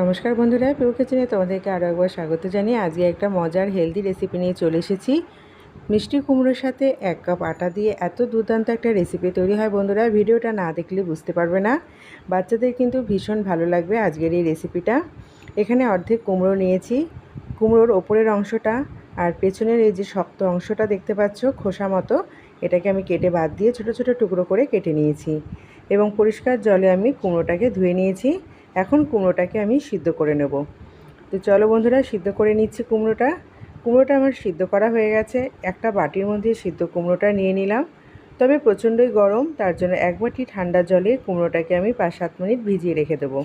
নমস্কার বন্ধুরা পিউ কিচেনে তোমাদেরকে আরও একবার স্বাগত জানিয়ে আজকে একটা মজার হেলদি রেসিপি নিয়ে চলে এসেছি। মিষ্টি কুমড়োর সাথে এক কাপ আটা দিয়ে এত দুর্দান্ত একটা রেসিপি তৈরি হয় বন্ধুরা, ভিডিওটা না দেখলে বুঝতে পারবে না। বাচ্চাদের কিন্তু ভীষণ ভালো লাগবে আজকের এই রেসিপিটা এখানে অর্ধেক কুমড়ো নিয়েছি, কুমড়োর ওপরের অংশটা আর পেছনের এই যে শক্ত অংশটা দেখতে পাচ্ছ খোসা মতো, এটাকে আমি কেটে বাদ দিয়ে ছোট ছোট টুকরো করে কেটে নিয়েছি। এবং পরিষ্কার জলে আমি কুমড়োটাকে ধুয়ে নিয়েছি। এখন কুমড়োটাকে আমি সিদ্ধ করে নেব। তো চলো বন্ধুরা, সিদ্ধ করে নিচ্ছি কুমড়োটা। কুমড়োটা আমার সিদ্ধ করা হয়ে গেছে। একটা বাটির মধ্যে সিদ্ধ কুমড়োটা নিয়ে নিলাম। তবে প্রচণ্ডই গরম, তার জন্য এক বাটি ঠান্ডা জলে কুমড়োটাকে আমি পাঁচ সাত মিনিট ভিজিয়ে রেখে দেবো।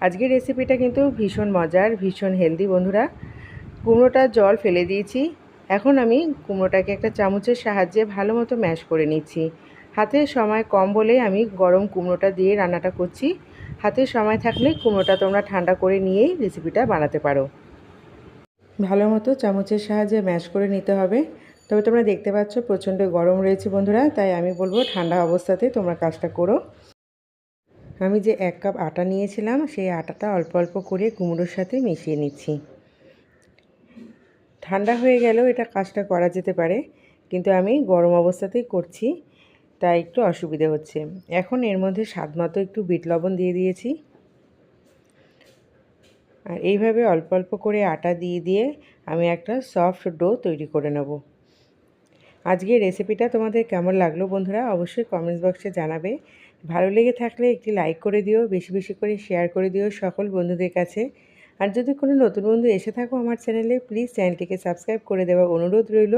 আজকের রেসিপিটা কিন্তু ভীষণ মজার, ভীষণ হেলদি বন্ধুরা। কুমড়োটা জল ফেলে দিয়েছি। এখন আমি কুমড়োটাকে একটা চামচের সাহায্যে ভালো মতো ম্যাশ করে নিচ্ছি। হাতে সময় কম বলে আমি গরম কুমড়োটা দিয়ে রান্নাটা করছি। হাতে সময় থাকলে কুমড়োটা তোমরা ঠান্ডা করে নিয়েই রেসিপিটা বানাতে পারো। ভালো মতো চামচের সাহায্যে ম্যাশ করে নিতে হবে। তবে তোমরা দেখতে পাচ্ছ প্রচণ্ড গরম রয়েছে বন্ধুরা, তাই আমি বলব ঠান্ডা অবস্থাতে তোমরা কাজটা করো। আমি যে এক কাপ আটা নিয়েছিলাম, সেই আটাটা অল্প অল্প করে কুমড়োর সাথে মিশিয়ে নিচ্ছি। ঠান্ডা হয়ে গেলেও এটা কাজটা করা যেতে পারে, কিন্তু আমি গরম অবস্থাতেই করছি। তাই একটু অসুবিধে হচ্ছে। এখন এর মধ্যে স্বাদ মতো একটু বিট লবণ দিয়ে দিয়েছি। আর এইভাবে অল্প অল্প করে আটা দিয়ে দিয়ে আমি একটা সফট ডো তৈরি করে নেব। আজকে রেসিপিটা তোমাদের কেমন লাগল বন্ধুরা অবশ্যই কমেন্টস বক্সে জানাবে। ভালো লেগে থাকলে একটি লাইক করে দিও, বেশি বেশি করে শেয়ার করে দিও সকল বন্ধুদের কাছে। আর যদি কোনো নতুন বন্ধু এসে থাকো আমার চ্যানেলে, প্লিজ চ্যানেলটিকে সাবস্ক্রাইব করে দেওয়ার অনুরোধ রইল।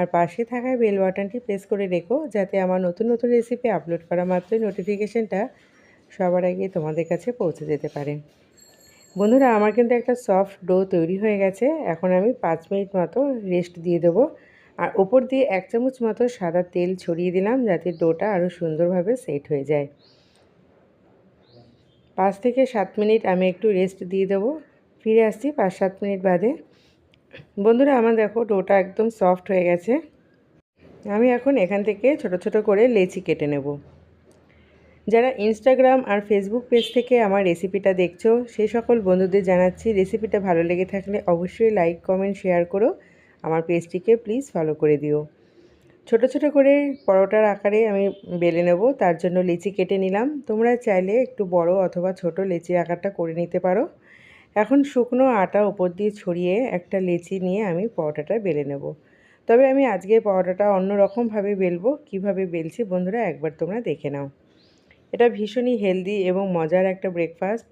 আর পাশে থাকা বেল বাটনটি প্রেস করে রেখো যাতে আমার নতুন নতুন রেসিপি আপলোড করা মাত্রই নোটিফিকেশানটা সবার আগে তোমাদের কাছে পৌঁছে যেতে পারে। বন্ধুরা, আমার কিন্তু একটা সফট ডো তৈরি হয়ে গেছে। এখন আমি পাঁচ মিনিট মতো রেস্ট দিয়ে দেবো। আর ওপর দিয়ে এক চামচ মতো সাদা তেল ছড়িয়ে দিলাম যাতে ডোটা আরও সুন্দরভাবে সেট হয়ে যায়। পাঁচ থেকে সাত মিনিট আমি একটু রেস্ট দিয়ে দেবো। ফিরে আসছি পাঁচ সাত মিনিট বাদে। বন্ধুরা, আমার দেখো ডোটা একদম সফট হয়ে গেছে। আমি এখন এখান থেকে ছোট ছোট করে লেচি কেটে নেব। যারা ইনস্টাগ্রাম আর ফেসবুক পেজ থেকে আমার রেসিপিটা দেখছ, সেই সকল বন্ধুদের জানাচ্ছি রেসিপিটা ভালো লেগে থাকলে অবশ্যই লাইক কমেন্ট শেয়ার করো। আমার পেজটিকে প্লিজ ফলো করে দিও। ছোট ছোট করে পরোটার আকারে আমি বেলে নেব, তার জন্য লিচি কেটে নিলাম। তোমরা চাইলে একটু বড় অথবা ছোট লেচির আকারটা করে নিতে পারো। এখন শুকনো আটা ওপর দিয়ে ছড়িয়ে একটা লেচি নিয়ে আমি পরোটাটা বেলে নেব। তবে আমি আজকে পরোটাটা অন্য রকমভাবে বেলবো, কীভাবে বেলছি বন্ধুরা একবার তোমরা দেখে নাও। এটা ভীষণই হেলদি এবং মজার একটা ব্রেকফাস্ট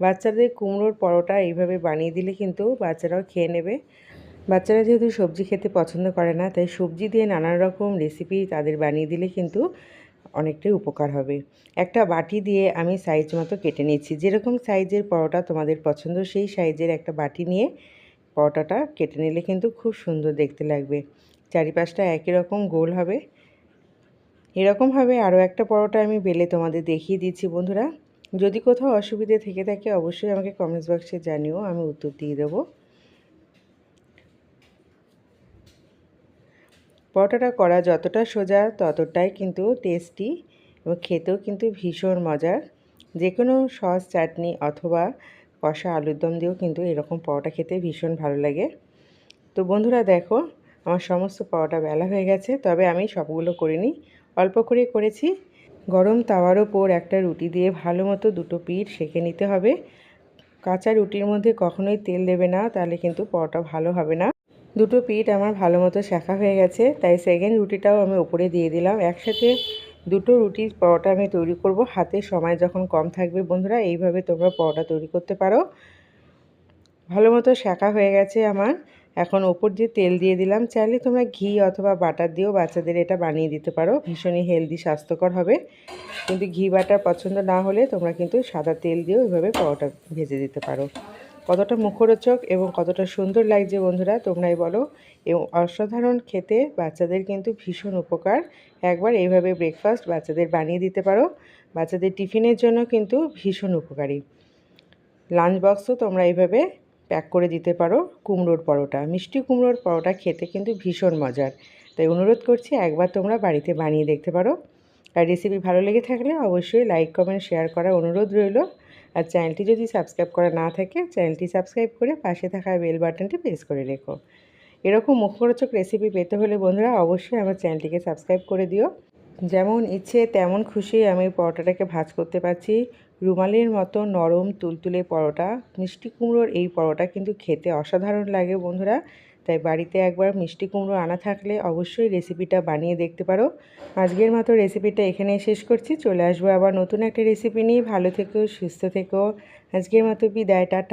বাচ্চাদের কুমড়োর পরোটা এইভাবে বানিয়ে দিলে কিন্তু বাচ্চারাও খেয়ে নেবে। বাচ্চারা যেহেতু সবজি খেতে পছন্দ করে না, তাই সবজি দিয়ে নানান রকম রেসিপি তাদের বানিয়ে দিলে কিন্তু অনেকটাই উপকার হবে। একটা বাটি দিয়ে আমি সাইজ মতো কেটে নিচ্ছি যেরকম সাইজের পরোটা তোমাদের পছন্দ, সেই সাইজের একটা বাটি নিয়ে পরোটাটা কেটে নিলে কিন্তু খুব সুন্দর দেখতে লাগবে। চারিপাশটা একই রকম গোল হবে। এরকমভাবে আরও একটা পরোটা আমি বেলে তোমাদের দেখিয়ে দিচ্ছি বন্ধুরা। যদি কোথাও অসুবিধে থেকে থাকে অবশ্যই আমাকে কমেন্টস বক্সে জানিও, আমি উত্তর দিয়ে দেবো। পরোটাটা করা যতটা সোজা, ততটাই কিন্তু টেস্টি এবং খেতেও কিন্তু ভীষণ মজার। যে কোনো সস, চাটনি অথবা কষা আলুর দম দিয়েও কিন্তু এরকম পরোটা খেতে ভীষণ ভালো লাগে। তো বন্ধুরা দেখো, আমার সমস্ত পরোটা বেলা হয়ে গেছে, তবে আমি সবগুলো করিনি। অল্প করে করেছি। গরম তাওয়ার ওপর একটা রুটি দিয়ে ভালো মতো দুটো পিঠ সেঁকে নিতে হবে। কাঁচা রুটির মধ্যে কখনোই তেল দেবে না, তাহলে কিন্তু পরোটা ভালো হবে না। দুটো পিঠ আমার ভালো মতো শেখা হয়ে গেছে, তাই সেকেন্ড রুটিটাও আমি উপরে দিয়ে দিলাম। একসাথে দুটো রুটির পরোটা আমি তৈরি করব। হাতে সময় যখন কম থাকবে বন্ধুরা, এইভাবে তোমরা পরোটা তৈরি করতে পারো। ভালো মতো শেখা হয়ে গেছে আমার। এখন ওপর দিয়ে তেল দিয়ে দিলাম, চাইলে তোমরা ঘি অথবা বাটার দিয়েও বাচ্চাদের এটা বানিয়ে দিতে পারো। ভীষণই হেলদি স্বাস্থ্যকর হবে। কিন্তু ঘি বাটার পছন্দ না হলে তোমরা কিন্তু সাদা তেল দিয়েও এভাবে পরোটা ভেজে দিতে পারো। কতটা মুখরোচক এবং কতটা সুন্দর লাগছে বন্ধুরা, তোমরাই বলো। এবং অসাধারণ খেতে বাচ্চাদের কিন্তু ভীষণ উপকার। একবার এইভাবে ব্রেকফাস্ট বাচ্চাদের বানিয়ে দিতে পারো। বাচ্চাদের টিফিনের জন্য কিন্তু ভীষণ উপকারী। লাঞ্চ বক্সও তোমরা এইভাবে প্যাক করে দিতে পারো কুমড়োর পরোটা। মিষ্টি কুমড়োর পরোটা খেতে কিন্তু ভীষণ মজার। তাই অনুরোধ করছি, একবার তোমরা বাড়িতে বানিয়ে দেখতে পারো। আর রেসিপি ভালো লেগে থাকলে অবশ্যই লাইক কমেন্ট শেয়ার করার অনুরোধ রইল। আর চ্যানেলটি যদি সাবস্ক্রাইব করা না থাকে, চ্যানেলটি সাবস্ক্রাইব করে পাশে থাকা বেল বাটনটি প্রেস করে রেখো। এরকম মুখরোচক রেসিপি পেতে হলে বন্ধুরা অবশ্যই আমার চ্যানেলটিকে সাবস্ক্রাইব করে দিও। যেমন ইচ্ছে, তেমন খুশি আমি পরোটাটাকে ভাজ করতে পারছি। রুমালের মতো নরম, তুলতুলে পরোটা, মিষ্টি কুমড়োর এই পরোটা কিন্তু খেতে অসাধারণ লাগে বন্ধুরা। তাই বাড়িতে একবার মিষ্টি কুমড়ো আনা থাকলে অবশ্যই রেসিপিটা বানিয়ে দেখতে পারো। আজকের মতো রেসিপিটা এখানেই শেষ করছি। চলে আসব আবার নতুন একটা রেসিপি নিয়ে। ভালো থেকো, সুস্থ থেকো। আজকের মতো বিদায়, টাটা।